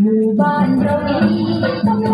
หมู่บานเต้อ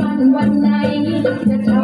มันวันไหนจะเท่า